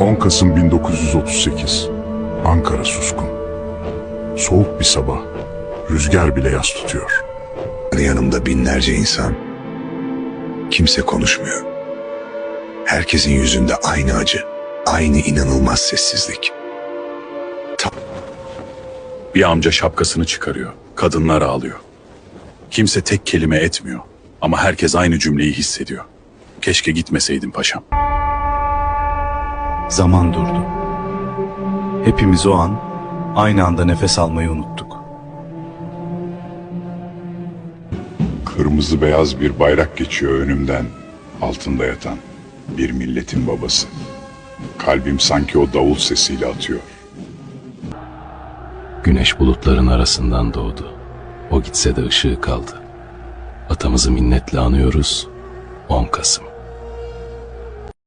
10 Kasım 1938. Ankara suskun. Soğuk bir sabah. Rüzgar bile yas tutuyor. Yanımda binlerce insan. Kimse konuşmuyor. Herkesin yüzünde aynı acı, aynı inanılmaz sessizlik. Bir amca şapkasını çıkarıyor. Kadınlar ağlıyor. Kimse tek kelime etmiyor. Ama herkes aynı cümleyi hissediyor. Keşke gitmeseydin paşam. Zaman durdu. Hepimiz o an aynı anda nefes almayı unuttuk. Kırmızı beyaz bir bayrak geçiyor önümden. Altında yatan bir milletin babası. Kalbim sanki o davul sesiyle atıyor. Güneş bulutların arasından doğdu. O gitse de ışığı kaldı. Atamızı minnetle anıyoruz. 10 Kasım.